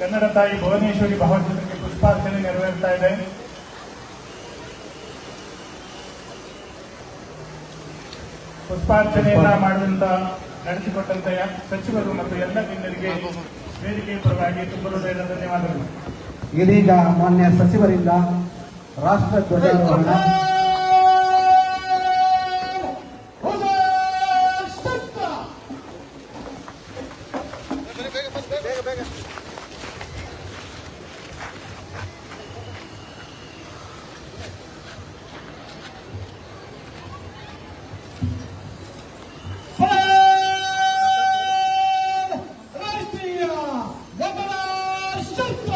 ಕನ್ನಡ ತಾಯಿ ಭುವನೇಶ್ವರಿ ಭಾವಚಿತ್ರಕ್ಕೆ ಪುಷ್ಪಾರ್ಚನೆ ನೆರವೇರ್ತಾ ಇದೆ. ಪುಷ್ಪಾರ್ಚನೆಯನ್ನ ಮಾಡಿದಂತ, ನಡೆಸಿಕೊಟ್ಟಂತ ಸಚಿವರು ಮತ್ತು ಎಲ್ಲ ಗಣ್ಯರಿಗೆ ವೇದಿಕೆ ಪರವಾಗಿ ತುಂಬಲು ಹೃದಯದ ಧನ್ಯವಾದಗಳು. ಇದೀಗ ಮಾನ್ಯ ಸಚಿವರಿಂದ ರಾಷ್ಟ್ರ ಧ್ವಜಾರೋಹಣ Let's go.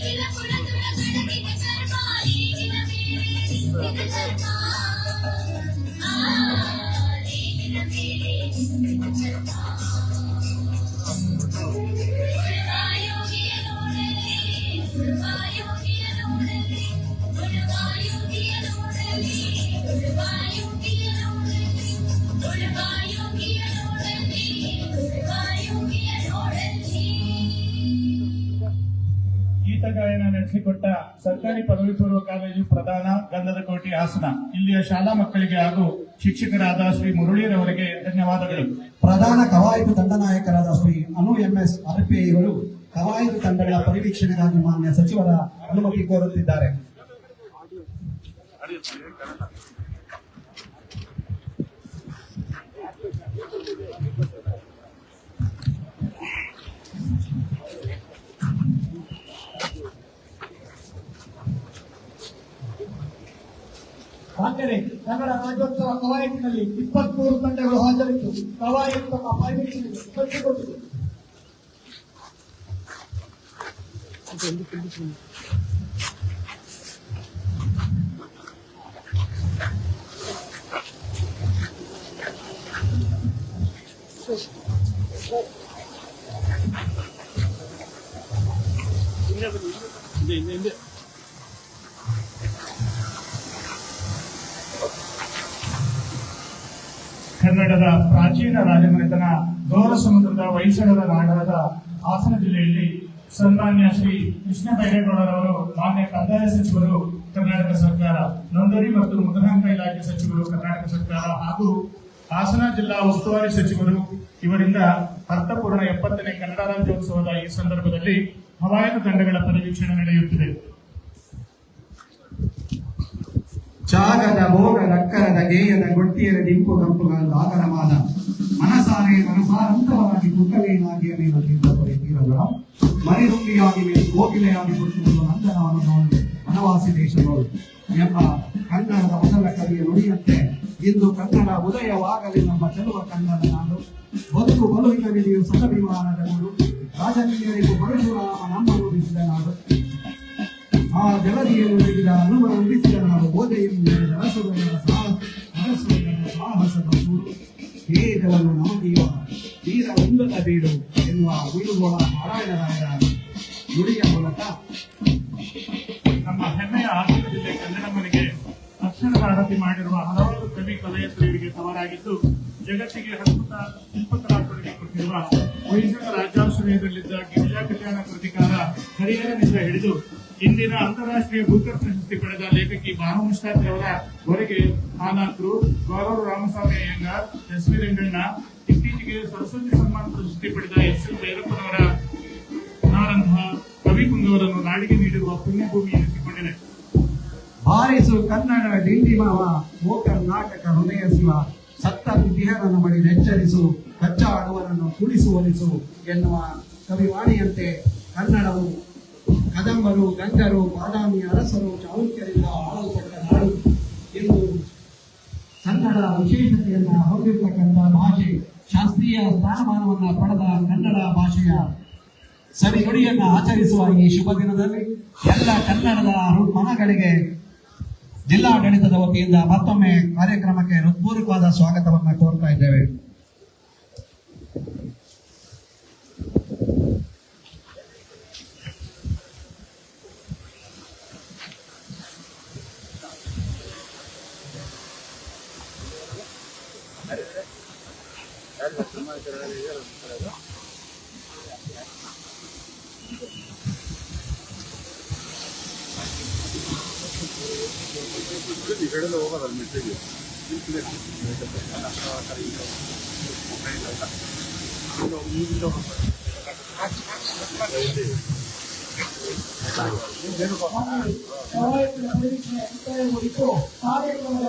Thank you. ನಡೆಸಿಕೊಟ್ಟ ಸರ್ಕಾರಿ ಪದವಿ ಪೂರ್ವ ಕಾಲೇಜು ಪ್ರಧಾನ ಗಂಧದಕೋಟೆ ಹಾಸನ. ಇಲ್ಲಿಯ ಶಾಲಾ ಮಕ್ಕಳಿಗೆ ಹಾಗೂ ಶಿಕ್ಷಕರಾದ ಶ್ರೀ ಮುರಳೀರವರಿಗೆ ಧನ್ಯವಾದಗಳು. ಪ್ರಧಾನ ಕವಾಯತು ತಂಡ ನಾಯಕರಾದ ಶ್ರೀ ಅನು ಎಂಎಸ್ ಎಸ್ ಇವರು ಕವಾಯತು ತಂಡಗಳ ಪರಿವೀಕ್ಷಣೆಗಾಗಿ ಮಾನ್ಯ ಸಚಿವರ ಅನುಮತಿ ಕೋರುತ್ತಿದ್ದಾರೆ ಆದರೆ ಕನ್ನಡ ರಾಜ್ಯೋತ್ಸವ ಕವಾಯತಿನಲ್ಲಿ ಇಪ್ಪತ್ಮೂರು ತಂಡಗಳು ಹಾಜರಿತ್ತು ಕವಾಯತ್ ತಮ್ಮ ಪರಿವೀಕ್ಷಣೆಗೆ ಕಟ್ಟಿಕೊಂಡಿದೆ ಹಿಂದೆ ಕನ್ನಡದ ಪ್ರಾಚೀನ ರಾಜಮನೆತನ ಗೌರ ಸಮುದ್ರದ ವೈಸಳದ ನಾಡದ ಹಾಸನ ಜಿಲ್ಲೆಯಲ್ಲಿ ಸನ್ಮಾನ್ಯ ಶ್ರೀ ಕೃಷ್ಣ ಬೈರೇಗೌಡರವರು ಮಾನ್ಯ ಕಂದಾಯ ಸಚಿವರು, ಕರ್ನಾಟಕ ಸರ್ಕಾರ, ನೋಂದಣಿ ಮತ್ತು ಮುದ್ರಾಂಕ ಇಲಾಖೆ ಸಚಿವರು, ಕರ್ನಾಟಕ ಸರ್ಕಾರ ಹಾಗೂ ಹಾಸನ ಜಿಲ್ಲಾ ಉಸ್ತುವಾರಿ ಸಚಿವರು, ಇವರಿಂದ ಅರ್ಥಪೂರ್ಣ ಎಪ್ಪತ್ತನೇ ಕನ್ನಡ ರಾಜ್ಯೋತ್ಸವದ ಈ ಸಂದರ್ಭದಲ್ಲಿ ಹವಾಯನ ತಂಡಗಳ ಪರಿವೀಕ್ಷಣೆ ನಡೆಯುತ್ತಿದೆ. ಜಾಗದ ಭೋಗ ನಕ್ಕರದ ಗೇಯದ ಗೊಟ್ಟಿಯರ ಡಿಂಪು ಕಂಪುಗಳ ಆಧಾರವಾದ ಮನಸಾರೆ ಮನಸಾರಂತವಾಗಿ ಕುಕ್ಕಲೇನಾಗಿ ನೀವು ತೀರ್ಥಪುರಿ ಮರಿ ಮರಿರುಂಗಿಯಾಗಿ ಮೇಲೆ ಕೋಗಿಲೆಯಾಗಿ ಕೊಟ್ಟುಕೊಂಡು ನಂದನವನ್ನು ನೋಡಿ ವನವಾಸಿ ದೇಶಗಳು ಎಂಬ ಕನ್ನಡದ ಮೊದಲ ಕವಿಯ ನುಡಿಯಂತೆ ಇಂದು ಕನ್ನಡ ಉದಯವಾಗಲಿ ನಮ್ಮ ಚೆಲುವ ಕನ್ನಡ ನಾಡು. ಬದುಕು ಬಲುವಿನ ವಿಧಿಯು ಸದಭಿಮಾನದ ನಾಡು ರಾಜಕೀಯರಿಗೂ ಪರಶುರಾಮ ನಮ್ಮ ರೂಪಿಸಿದ ನಾಡು. ಆ ಜಲದಿಯನ್ನು ನೀಡಿದ ಅನುಭವ ನಾಡು ಓದೆಯನ್ನು ನಡೆದ ವೇದವನ್ನು ನಮಗಿಯುವ ತೀರ ಉನ್ನತ ಬೀಡು ಎನ್ನುವ ಉಳುಗಳ ನಾರಾಯಣರಾಯರ ನುಡಿಯ ಮೂಲಕ ನಮ್ಮ ಹೆಮ್ಮೆಯ ಹಾಸನ ಜಿಲ್ಲೆ ಕನ್ನಡ ಮನೆಗೆ ಅಕ್ಷರ ಆರತಿ ಮಾಡಿರುವ ಹಲವಾರು ಕವಿ ಕವಯತ್ರಿಯರಿಗೆ ತವರಾಗಿದ್ದು, ಜಗತ್ತಿಗೆ ಅದ್ಭುತ ಶಿಲ್ಪಕಲಾ ಕೊಟ್ಟಿರುವ ಹೊಯ್ಸಳ ರಾಜ್ಯಾಶ್ರಯದಲ್ಲಿದ್ದ ಗಿರಿಜಾ ಕಲ್ಯಾಣ ಕೃತಿಕಾರ ಹರಿಹರನಿಂದ ಹಿಡಿದು ಇಂದಿನ ಅಂತಾರಾಷ್ಟ್ರೀಯ ಭೂಕರ್ ಪ್ರಶಸ್ತಿ ಪಡೆದ ಲೇಖಕಿ ಭಾನು ಹೊರಗೆ ಆನಾಥರು ಗೌರವ ರಾಮಸ್ವಾಮಿ ಅಯ್ಯಂಗಾರ್, ಎಸ್ ವಿ ರಂಗಣ್ಣ, ಇತ್ತೀಚೆಗೆ ಸರಸ್ವತಿ ಸನ್ಮಾನ ಪ್ರಶಸ್ತಿ ಪಡೆದ ಎಸ್ ಎಲ್ ಭೈರಪ್ಪನವರ ನಾರಂತಹ ಕವಿ ಕುಂದವರನ್ನು ನಾಡಿಗೆ ನೀಡಿರುವ ಪುಣ್ಯಭೂಮಿ ಎನಿಸಿಕೊಂಡಿದೆ. ಬಾರಿಸು ಕನ್ನಡ ಡಿಂಡಿಮವ ಓ ಕರ್ನಾಟಕ ಹೃದಯ ಶಿವ, ಸತ್ತ ವಿಧಿಹರನ ಬಳಿ ನೆಚ್ಚರಿಸು ಕಚ್ಚಾಡುವರನ್ನು ಕುಡಿಸು ಒಲಿಸು ಎನ್ನುವ ಕವಿವಾಣಿಯಂತೆ ಕನ್ನಡವು ಕದಂಬರು ಗಂಗರು ಬಾದಾಮಿ ಅರಸರು ಚಾಲುಕ್ಯರಿಂದ ಆಳಲ್ಪಟ್ಟ ನಾಡು ಎಂದು ಕನ್ನಡ ವಿಶೇಷತೆಯನ್ನು ಹೊಂದಿರತಕ್ಕಂಥ ಭಾಷೆ, ಶಾಸ್ತ್ರೀಯ ಸ್ಥಾನಮಾನವನ್ನು ಪಡೆದ ಕನ್ನಡ ಭಾಷೆಯ ಸವಿ ನುಡಿಯನ್ನ ಆಚರಿಸುವ ಈ ಶುಭ ದಿನದಲ್ಲಿ ಎಲ್ಲ ಕನ್ನಡದ ಮನಗಳಿಗೆ ಜಿಲ್ಲಾಡಳಿತದ ವತಿಯಿಂದ ಮತ್ತೊಮ್ಮೆ ಕಾರ್ಯಕ್ರಮಕ್ಕೆ ಹೃತ್ಪೂರ್ವಕವಾದ ಸ್ವಾಗತವನ್ನು ಕೋರ್ತಾ ಇದ್ದೇವೆ. ಕವಾಯತಿನ ಪರಿವೀಕ್ಷಣೆ ಮುಕ್ತಾಯಗೊಂಡಿದ್ದು ಕಾರ್ಯಕ್ರಮದ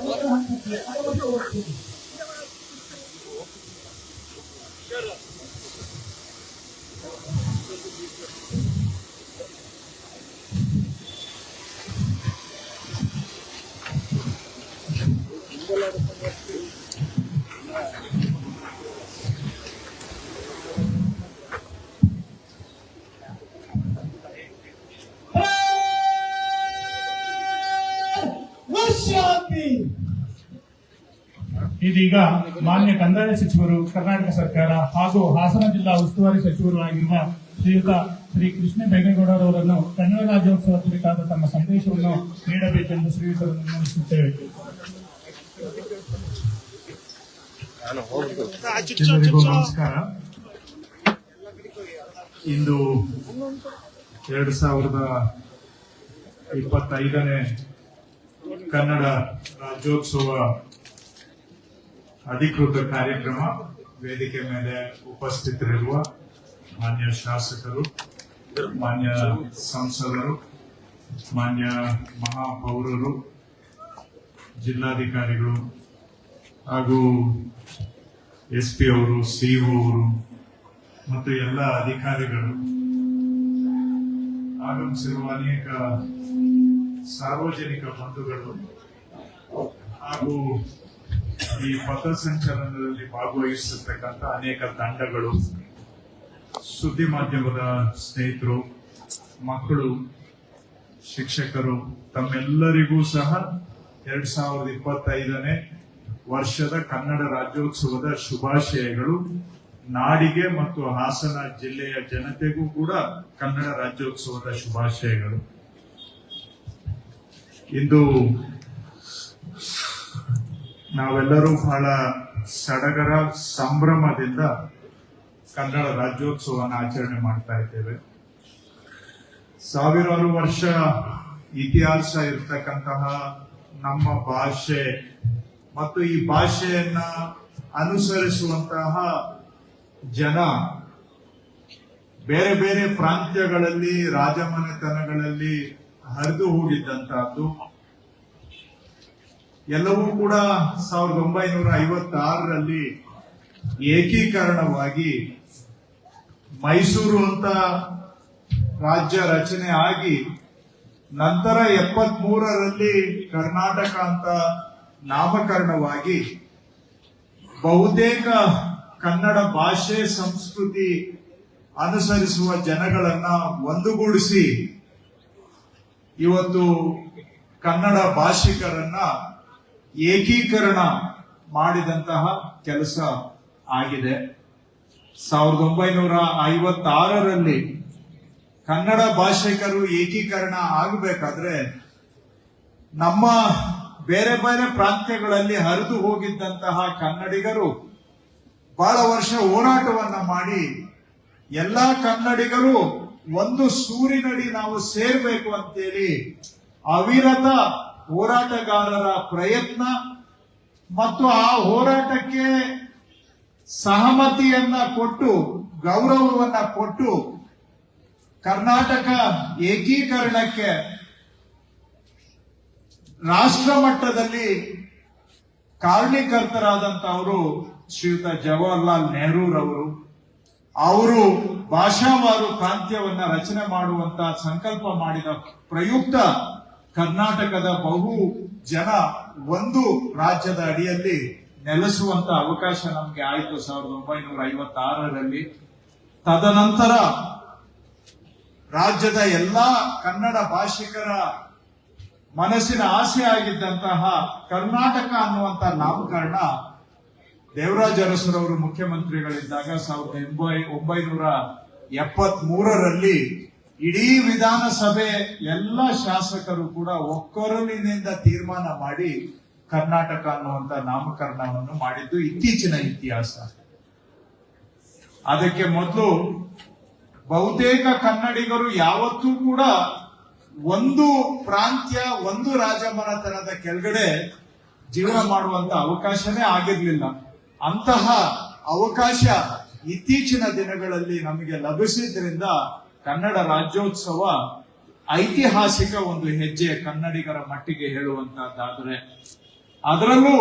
ಇದೀಗ ಮಾನ್ಯ ಕಂದಾಯ ಸಚಿವರು ಕರ್ನಾಟಕ ಸರ್ಕಾರ ಹಾಗೂ ಹಾಸನ ಜಿಲ್ಲಾ ಉಸ್ತುವಾರಿ ಸಚಿವರು ಆಗಿರುವ ಶ್ರೀಯುತ ಶ್ರೀ ಕೃಷ್ಣ ಬೈರೇಗೌಡರವರನ್ನು ಕನ್ನಡ ರಾಜ್ಯೋತ್ಸವ ಕುರಿತಾದ ತಮ್ಮ ಸಂದೇಶವನ್ನು ನೀಡಬೇಕೆಂದು ಶ್ರೀಯುತರನ್ನು ವಿನಂತಿಸುತ್ತೇವೆ ಎಲ್ಲರಿಗೂ ನಮಸ್ಕಾರ. ಇಂದು ಎರಡು ಸಾವಿರದ ಇಪ್ಪತ್ತೈದನೇ ಕನ್ನಡ ರಾಜ್ಯೋತ್ಸವ ಅಧಿಕೃತ ಕಾರ್ಯಕ್ರಮ. ವೇದಿಕೆ ಮೇಲೆ ಉಪಸ್ಥಿತರಿರುವ ಮಾನ್ಯ ಶಾಸಕರು, ಮಾನ್ಯ ಸಂಸದರು, ಮಾನ್ಯ ಮಹಾಪೌರರು, ಜಿಲ್ಲಾಧಿಕಾರಿಗಳು ಹಾಗೂ ಎಸ್ ಪಿ ಅವರು, ಸಿಇಒ ಅವರು ಮತ್ತು ಎಲ್ಲ ಅಧಿಕಾರಿಗಳು ಆಗಮಿಸಿರುವ ಅನೇಕ ಸಾರ್ವಜನಿಕ ಬಂಧುಗಳು ಹಾಗೂ ಈ ಪಥಸಂಚಲನದಲ್ಲಿ ಭಾಗವಹಿಸಿರ್ತಕ್ಕಂಥ ಅನೇಕ ತಂಡಗಳು, ಸುದ್ದಿ ಮಾಧ್ಯಮದ ಸ್ನೇಹಿತರು, ಮಕ್ಕಳು, ಶಿಕ್ಷಕರು, ತಮ್ಮೆಲ್ಲರಿಗೂ ಸಹ ಎರಡ್ ಸಾವಿರದ ಇಪ್ಪತ್ತೈದನೇ ವರ್ಷದ ಕನ್ನಡ ರಾಜ್ಯೋತ್ಸವದ ಶುಭಾಶಯಗಳು. ನಾಡಿಗೆ ಮತ್ತು ಹಾಸನ ಜಿಲ್ಲೆಯ ಜನತೆಗೂ ಕೂಡ ಕನ್ನಡ ರಾಜ್ಯೋತ್ಸವದ ಶುಭಾಶಯಗಳು. ಇಂದು ನಾವೆಲ್ಲರೂ ಬಹಳ ಸಡಗರ ಸಂಭ್ರಮದಿಂದ ಕನ್ನಡ ರಾಜ್ಯೋತ್ಸವನ ಆಚರಣೆ ಮಾಡ್ತಾ ಇದ್ದೇವೆ. ಸಾವಿರಾರು ವರ್ಷ ಇತಿಹಾಸ ಇರ್ತಕ್ಕಂತಹ ನಮ್ಮ ಭಾಷೆ ಮತ್ತು ಈ ಭಾಷೆಯನ್ನ ಅನುಸರಿಸುವಂತಹ ಜನ ಬೇರೆ ಬೇರೆ ಪ್ರಾಂತ್ಯಗಳಲ್ಲಿ, ರಾಜಮನೆತನಗಳಲ್ಲಿ ಹರಿದು ಹೋಗಿದ್ದಂತಹದ್ದು. ಎಲ್ಲವೂ ಕೂಡ ಸಾವಿರದ ಒಂಬೈನೂರ ಐವತ್ತಾರರಲ್ಲಿ ಏಕೀಕರಣವಾಗಿ ಮೈಸೂರು ಅಂತ ರಾಜ್ಯ ರಚನೆ ಆಗಿ ನಂತರ ಎಪ್ಪತ್ ಮೂರರಲ್ಲಿ ಕರ್ನಾಟಕ ಅಂತ ನಾಮಕರಣವಾಗಿ ಬಹುತೇಕ ಕನ್ನಡ ಭಾಷೆ ಸಂಸ್ಕೃತಿ ಅನುಸರಿಸುವ ಜನಗಳನ್ನ ಒಂದುಗೂಡಿಸಿ ಇವತ್ತು ಕನ್ನಡ ಭಾಷಿಕರನ್ನ ಏಕೀಕರಣ ಮಾಡಿದಂತಹ ಕೆಲಸ ಆಗಿದೆ. ಸಾವಿರದ ಒಂಬೈನೂರ ಐವತ್ತಾರರಲ್ಲಿ ಕನ್ನಡ ಭಾಷಿಕರು ಏಕೀಕರಣ ಆಗಬೇಕಾದ್ರೆ ನಮ್ಮ ಬೇರೆ ಬೇರೆ ಪ್ರಾಂತ್ಯಗಳಲ್ಲಿ ಹರಿದು ಹೋಗಿದ್ದಂತಹ ಕನ್ನಡಿಗರು ಬಹಳ ವರ್ಷ ಹೋರಾಟವನ್ನ ಮಾಡಿ ಎಲ್ಲಾ ಕನ್ನಡಿಗರು ಒಂದು ಸೂರಿನಡಿ ನಾವು ಸೇರ್ಬೇಕು ಅಂತೇಳಿ ಅವಿರತ ಹೋರಾಟಗಾರರ ಪ್ರಯತ್ನ ಮತ್ತು ಆ ಹೋರಾಟಕ್ಕೆ ಸಹಮತಿಯನ್ನ ಕೊಟ್ಟು, ಗೌರವವನ್ನ ಕೊಟ್ಟು ಕರ್ನಾಟಕ ಏಕೀಕರಣಕ್ಕೆ ರಾಷ್ಟ್ರ ಮಟ್ಟದಲ್ಲಿ ಕಾರಣೀಕರ್ತರಾದಂತವರು ಶ್ರೀಯುತ ಜವಾಹರ್ಲಾಲ್ ನೆಹರೂರವರು. ಅವರು ಭಾಷಾವಾರು ಪ್ರಾಂತ್ಯವನ್ನ ರಚನೆ ಮಾಡುವಂತ ಸಂಕಲ್ಪ ಮಾಡಿದ ಪ್ರಯುಕ್ತ ಕರ್ನಾಟಕದ ಬಹು ಜನ ಒಂದು ರಾಜ್ಯದ ಅಡಿಯಲ್ಲಿ ನೆಲೆಸುವಂತ ಅವಕಾಶ ನಮಗೆ ಆಯಿತು ಸಾವಿರದ ಒಂಬೈನೂರ ಐವತ್ತಾರರಲ್ಲಿ. ತದನಂತರ ರಾಜ್ಯದ ಎಲ್ಲಾ ಕನ್ನಡ ಭಾಷಿಕರ ಮನಸ್ಸಿನ ಆಸೆ ಆಗಿದ್ದಂತಹ ಕರ್ನಾಟಕ ಅನ್ನುವಂತ ನಾಮಕರಣ ದೇವರಾಜ ಅರಸರವರು ಮುಖ್ಯಮಂತ್ರಿಗಳಿದ್ದಾಗ ಸಾವಿರದ ಎಂಬೈ, ಒಂಬೈನೂರ ಎಪ್ಪತ್ ಮೂರರಲ್ಲಿ ಇಡೀ ವಿಧಾನಸಭೆ ಎಲ್ಲ ಶಾಸಕರು ಕೂಡ ಒಕ್ಕೊರಲಿನಿಂದ ತೀರ್ಮಾನ ಮಾಡಿ ಕರ್ನಾಟಕ ಅನ್ನುವಂತ ನಾಮಕರಣವನ್ನು ಮಾಡಿದ್ದು ಇತ್ತೀಚಿನ ಇತಿಹಾಸ. ಅದಕ್ಕೆ ಮೊದಲು ಬಹುತೇಕ ಕನ್ನಡಿಗರು ಯಾವತ್ತೂ ಕೂಡ ಒಂದು ಪ್ರಾಂತ್ಯ, ಒಂದು ರಾಜಮನೆತನದ ಕೆಳಗಡೆ ಜೀವನ ಮಾಡುವಂತ ಅವಕಾಶನೇ ಆಗಿರ್ಲಿಲ್ಲ. ಅಂತಹ ಅವಕಾಶ ಇತ್ತೀಚಿನ ದಿನಗಳಲ್ಲಿ ನಮಗೆ ಲಭಿಸಿದ್ರಿಂದ ಕನ್ನಡ ರಾಜ್ಯೋತ್ಸವ ಐತಿಹಾಸಿಕ ಒಂದು ಹೆಜ್ಜೆ ಕನ್ನಡಿಗರ ಮಟ್ಟಿಗೆ ಹೇಳುವಂತಹದ್ದಾದ್ರೆ ಅದರಲ್ಲೂ